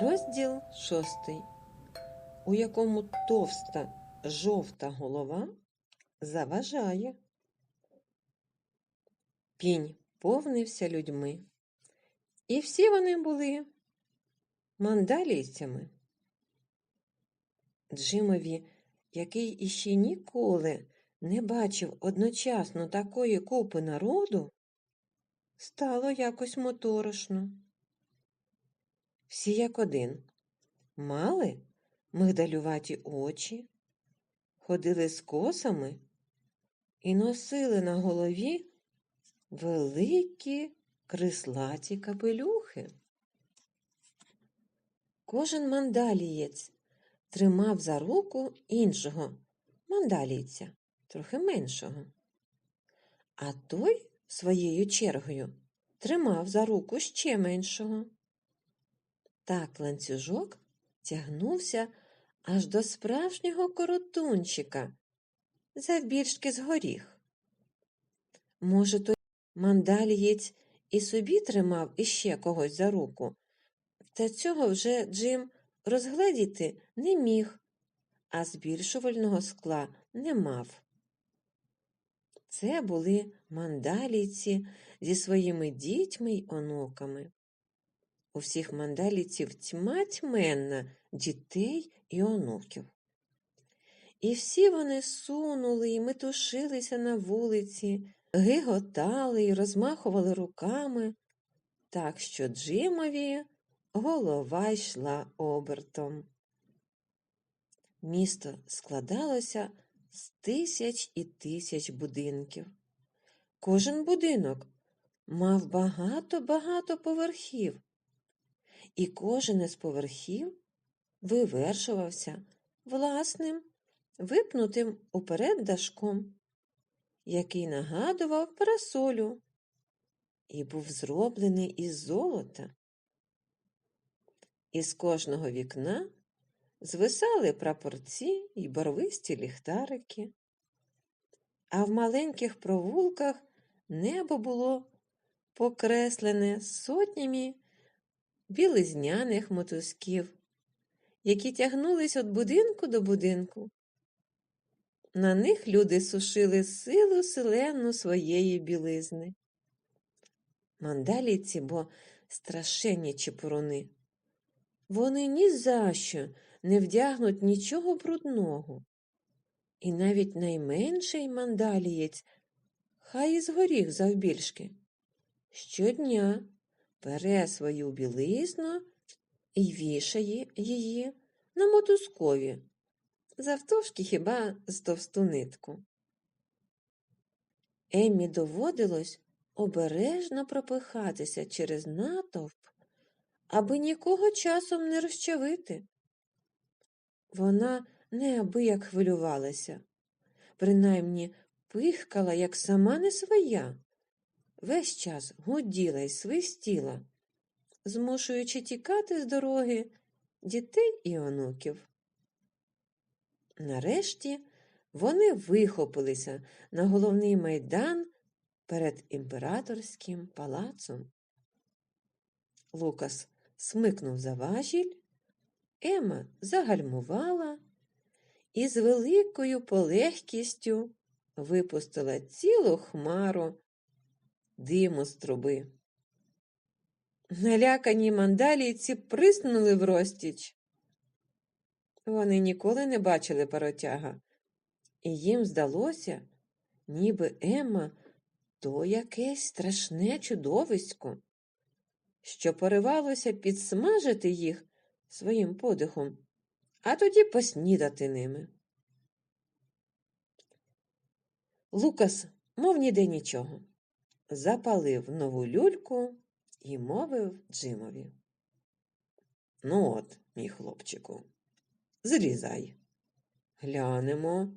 Розділ шостий, у якому товста жовта голова заважає. Пінь повнився людьми, і всі вони були мандалійцями. Джимові, який іще ніколи не бачив одночасно такої купи народу, стало якось моторошно. Всі як один мали мигдалюваті очі, ходили з косами і носили на голові великі крислаті капелюхи. Кожен мандалієць тримав за руку іншого мандалійця, трохи меншого. А той, своєю чергою, тримав за руку ще меншого. Так ланцюжок тягнувся аж до справжнього коротунчика, завбільшки з горіх. Може, той мандалієць і собі тримав іще когось за руку, та цього вже Джим розгледіти не міг, а збільшувального скла не мав. Це були мандалійці зі своїми дітьми й онуками. У всіх мандалійців тьма тьменна дітей і онуків. І всі вони сунули і метушилися на вулиці, гиготали і розмахували руками, так що Джимові голова йшла обертом. Місто складалося з тисяч і тисяч будинків. Кожен будинок мав багато-багато поверхів, і кожен із поверхів вивершувався власним, випнутим уперед дашком, який нагадував парасолю і був зроблений із золота. Із кожного вікна звисали прапорці й барвисті ліхтарики, а в маленьких провулках небо було покреслене сотнями білизняних мотузків, які тягнулись від будинку до будинку. На них люди сушили силу селену своєї білизни. Мандалійці, бо страшенні чепуруни. Вони ні за що не вдягнуть нічого брудного. І навіть найменший мандалієць, хай із горіх завбільшки, щодня бере свою білизну і вішає її на мотузкові, завтовшки хіба з товсту нитку. Еммі доводилось обережно пропихатися через натовп, аби нікого часом не розчавити. Вона неабияк хвилювалася, принаймні пихкала, як сама не своя, весь час гуділа й свистіла, змушуючи тікати з дороги дітей і онуків. Нарешті вони вихопилися на головний майдан перед імператорським палацом. Лукас смикнув за важіль, Ема загальмувала і з великою полегкістю випустила цілу хмару диму з труби. Налякані мандалійці приснули в розтіч. Вони ніколи не бачили паротяга, і їм здалося, ніби Емма то якесь страшне чудовисько, що поривалося підсмажити їх своїм подихом, а тоді поснідати ними. Лукас, мов ніде нічого, запалив нову люльку і мовив Джимові. Ну от, мій хлопчику, зрізай. Глянемо,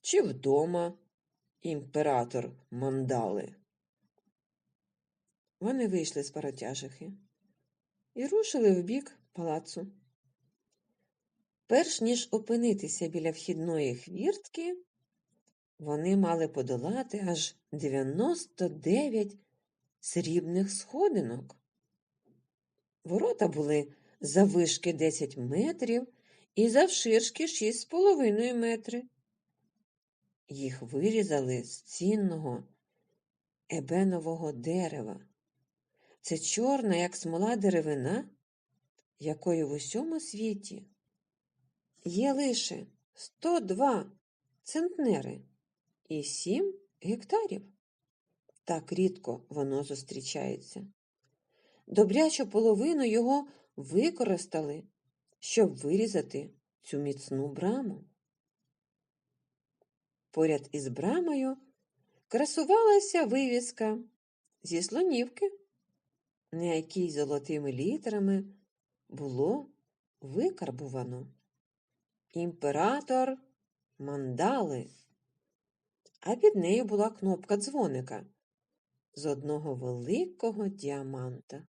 чи вдома імператор мандали. Вони вийшли з паротяжихи і рушили в бік палацу. Перш ніж опинитися біля вхідної хвіртки, вони мали подолати аж 99 срібних сходинок. Ворота були заввишки 10 метрів і завширшки 6,5 метри. Їх вирізали з цінного ебенового дерева. Це чорна, як смола деревина, якої в усьому світі є лише 102 центнери і 7 гектарів. Так рідко воно зустрічається. Добрячу половину його використали, щоб вирізати цю міцну браму. Поряд із брамою красувалася вивіска зі слонівки, на якій золотими літерами було викарбувано імператор мандали, а під нею була кнопка дзвоника з одного великого діаманта.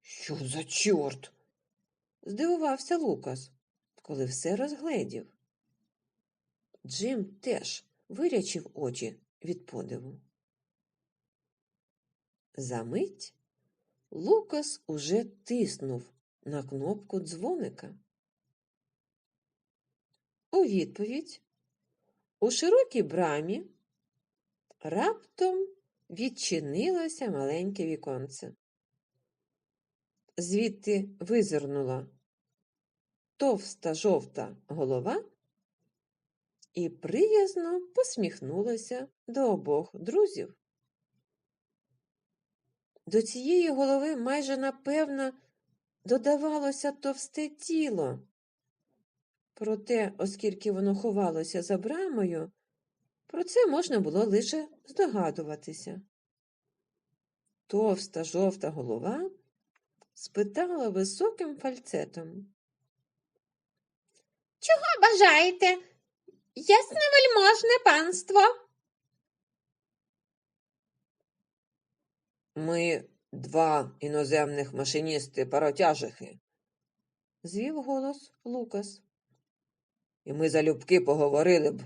Що за чорт? здивувався Лукас, коли все розгледів. Джим теж вирячив очі від подиву. Замить Лукас уже тиснув на кнопку дзвоника. У відповідь у широкій брамі раптом відчинилося маленьке віконце. Звідти визирнула товста жовта голова і приязно посміхнулася до обох друзів. До цієї голови майже напевно додавалося товсте тіло. Проте, оскільки воно ховалося за брамою, про це можна було лише здогадуватися. Товста жовта голова спитала високим фальцетом. Чого бажаєте, ясне вельможне панство? Ми два іноземних машиністи паротяжихи, звів голос Лукас. І ми залюбки поговорили б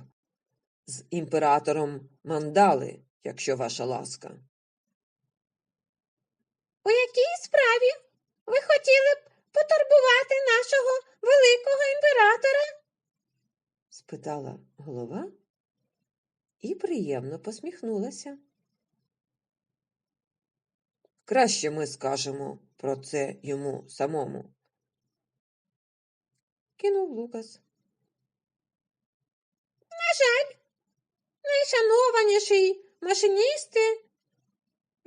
з імператором мандали, якщо ваша ласка. У якій справі ви хотіли б потурбувати нашого великого імператора? спитала голова і приємно посміхнулася. Краще ми скажемо про це йому самому. Кинув Лукас. Жаль, найшанованіший машиністи,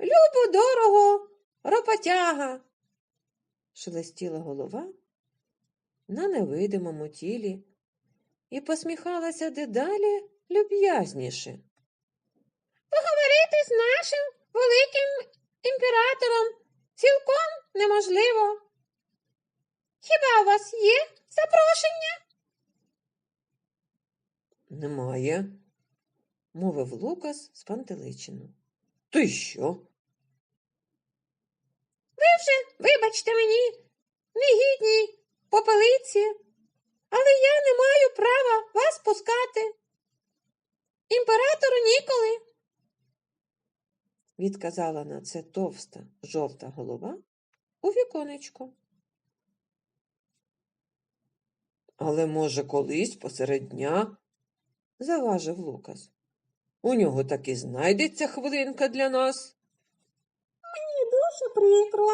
любо дорого, ропотяга. шелестіла голова на невидимому тілі і посміхалася дедалі люб'язніше. Поговорити з нашим великим імператором цілком неможливо. Хіба у вас є запрошення? Немає, мовив Лукас спантеличено. Ти що? Ви вже, вибачте мені, негідній попелиці, але я не маю права вас пускати. Імператору ніколи. відказала на це товста жовта голова у віконечко. Але, може, колись посеред дня, заважив Лукас. У нього таки знайдеться хвилинка для нас, Мені дуже прикро.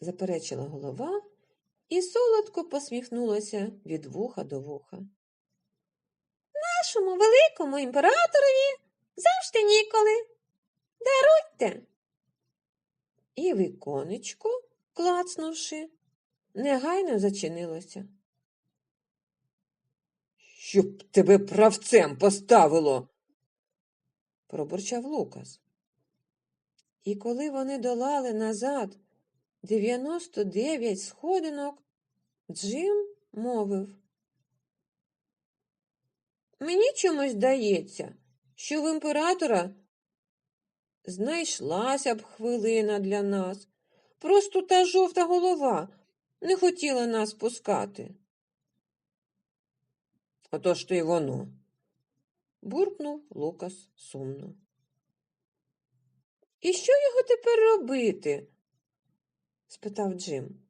заперечила голова і солодко посміхнулася від вуха до вуха. Нашому великому імператорові завжди ніколи. Даруйте. І віконечко, клацнувши, негайно зачинилося. Щоб тебе правцем поставило, пробурчав Лукас. І коли вони долали назад 99 сходинок, Джим мовив. Мені чомусь здається, що в імператора знайшлася б хвилина для нас. Просто та жовта голова не хотіла нас пускати. Отож то й воно, буркнув Лукас сумно. І що його тепер робити? спитав Джим.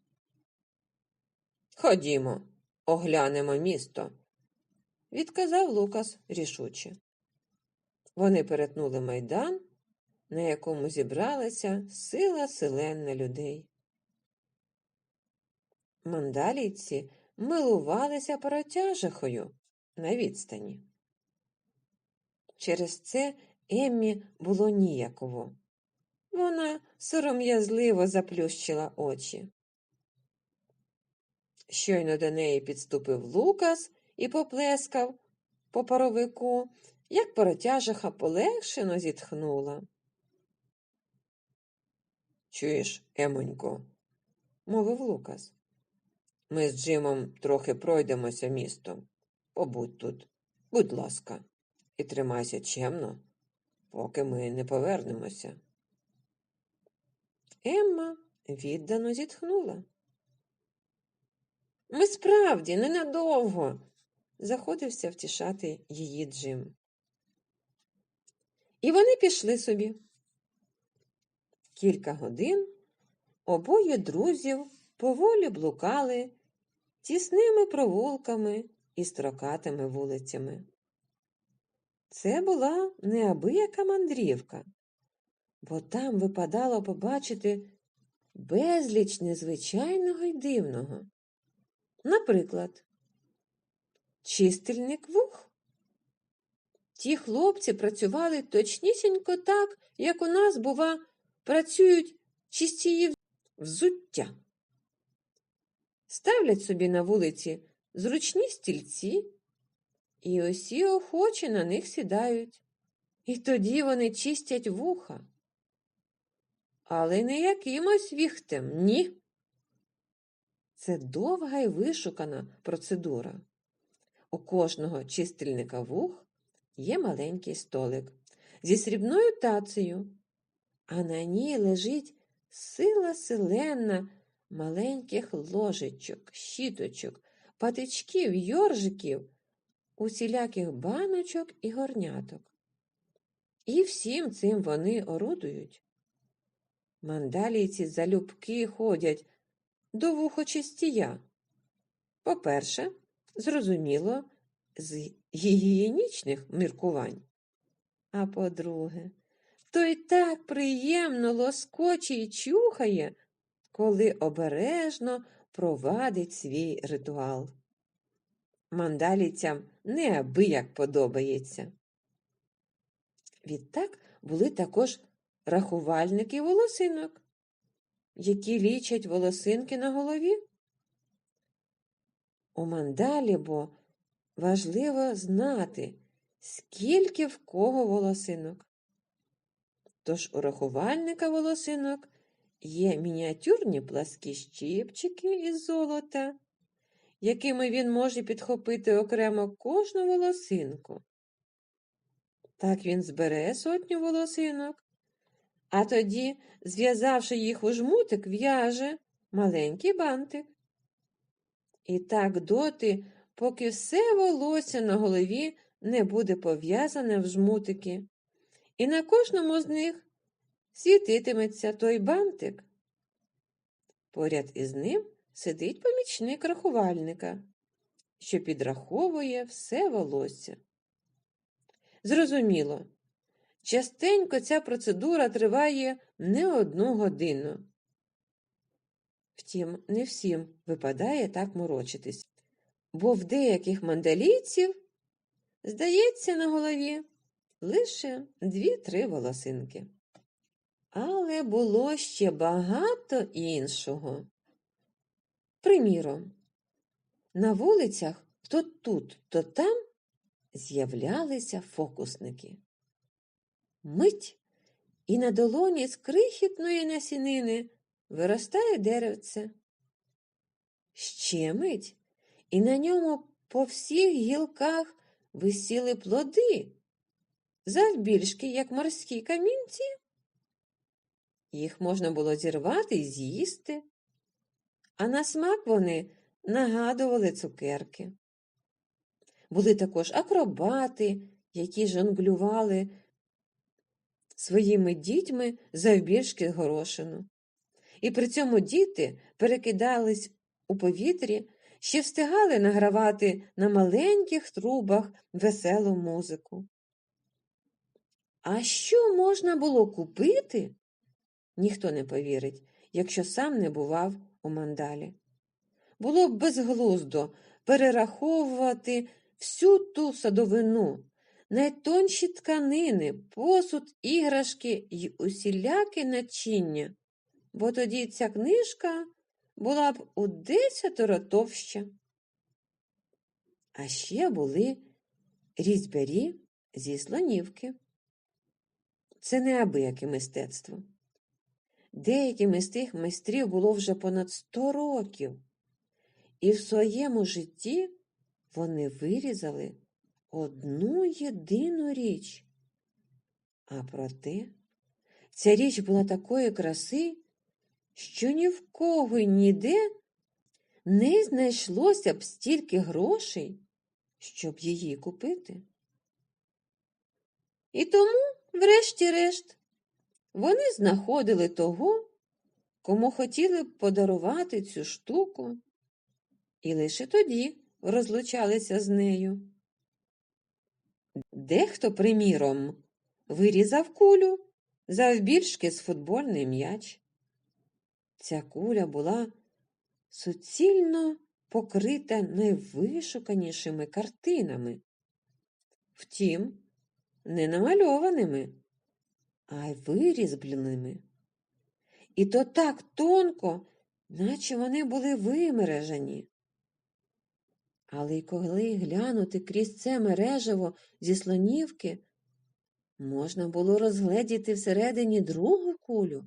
Ходімо, оглянемо місто, відказав Лукас рішуче. Вони перетнули майдан, на якому зібралася сила селенна людей. Мандалійці милувалися паротяжахою на відстані. Через це Еммі було ніяково. Вона сором'язливо заплющила очі. Щойно до неї підступив Лукас і поплескав по паровику, як паротяжаха полегшено зітхнула. Чуєш, Емонько, мовив Лукас. Ми з Джимом трохи пройдемося містом. Побудь тут, будь ласка, і тримайся чемно, поки ми не повернемося. Емма віддано зітхнула. Ми справді ненадовго, заходився втішати її Джим. І вони пішли собі. Кілька годин обоє друзів поволі блукали тісними провулками і строкатими вулицями. Це була неабияка мандрівка, бо там випадало побачити безліч незвичайного й дивного. Наприклад, чистильник вух. Ті хлопці працювали точнісінько так, як у нас, бува, працюють чистії взуття. Ставлять собі на вулиці зручні стільці, і усі охочі на них сідають. І тоді вони чистять вуха. Але не якимось віхтем, ні. Це довга і вишукана процедура. У кожного чистильника вух є маленький столик зі срібною тацею, а на ній лежить сила селенна маленьких ложечок, щіточок, патичків, йоржиків, усіляких баночок і горняток. І всім цим вони орудують. Мандалійці залюбки ходять до вухочистія. По-перше, зрозуміло, з гігієнічних міркувань. А по-друге, то й так приємно лоскоче й чухає, коли обережно провадить свій ритуал. Мандалійцям неабияк подобається. Відтак були також рахувальники волосинок, які лічать волосинки на голові. У мандалі бо важливо знати, скільки в кого волосинок. Тож у рахувальника волосинок є мініатюрні пласкі щипчики із золота, якими він може підхопити окремо кожну волосинку. Так він збере сотню волосинок, а тоді, зв'язавши їх у жмутик, в'яже маленький бантик. І так доти, поки все волосся на голові не буде пов'язане в жмутики, і на кожному з них світитиметься той бантик. Поряд із ним сидить помічник рахувальника, що підраховує все волосся. Зрозуміло, частенько ця процедура триває не одну годину. Втім, не всім випадає так морочитись, бо в деяких мандалійців, здається, на голові лише дві-три волосинки. Але було ще багато іншого. Приміром, на вулицях то тут, то там з'являлися фокусники. Мить і на долоні з крихітної насінини виростає деревце. Ще мить, і на ньому по всіх гілках висіли плоди, завбільшки, як морські камінці. Їх можна було зірвати і з'їсти, а на смак вони нагадували цукерки. Були також акробати, які жонглювали своїми дітьми завбільшки горошину. І при цьому діти перекидались у повітрі, ще встигали награвати на маленьких трубах веселу музику. А що можна було купити? Ніхто не повірить, якщо сам не бував у мандалі. Було б безглуздо перераховувати всю ту садовину, найтонші тканини, посуд, іграшки й усіляке начиння, бо тоді ця книжка була б у десятеро товща. А ще були різьбярі зі слонівки. Це неабияке мистецтво. Деяким із тих майстрів було вже понад сто років, і в своєму житті вони вирізали одну єдину річ. А проте ця річ була такої краси, що ні в кого й ніде не знайшлося б стільки грошей, щоб її купити. І тому, врешті-решт, вони знаходили того, кому хотіли б подарувати цю штуку, і лише тоді розлучалися з нею. Дехто, приміром, вирізав кулю завбільшки з футбольний м'яч. Ця куля була суцільно покрита найвишуканішими картинами. Втім, не намальованими, а й вирізбленими. І то так тонко, наче вони були вимережені. Але й коли глянути крізь це мережево зі слонівки, можна було розгледіти всередині другу кулю.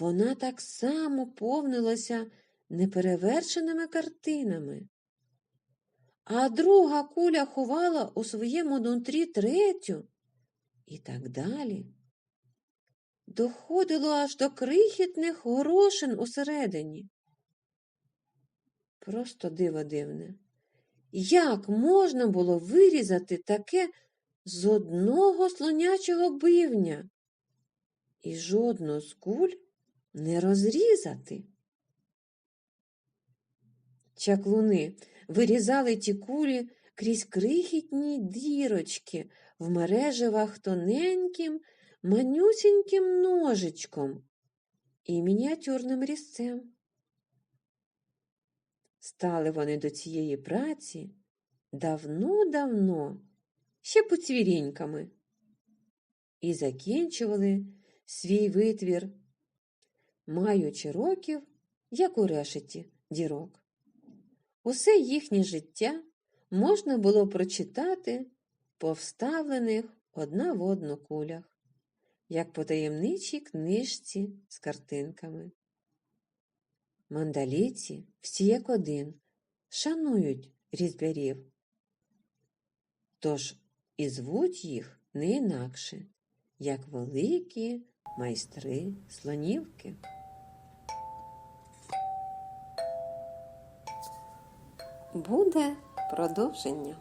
Вона так само повнилася неперевершеними картинами. А друга куля ховала у своєму нутрі третю і так далі. Доходило аж до крихітних горошин усередині. Просто диво дивне. Як можна було вирізати таке з одного слонячого бивня і жодну з куль не розрізати? Чаклуни вирізали ті кулі крізь крихітні дірочки в мереживах тоненьким, манюсіньким ножичком і мініатюрним різцем. Стали вони до цієї праці давно-давно, ще поцвіріньками, і закінчували свій витвір, маючи років, як у решеті дірок. Усе їхнє життя можна було прочитати по вставлених одна в одну кулях, як по таємничій книжці з картинками. Мандаліці всі як один шанують різьбярів, тож і звуть їх не інакше, як великі майстри слонівки. Буде продовження.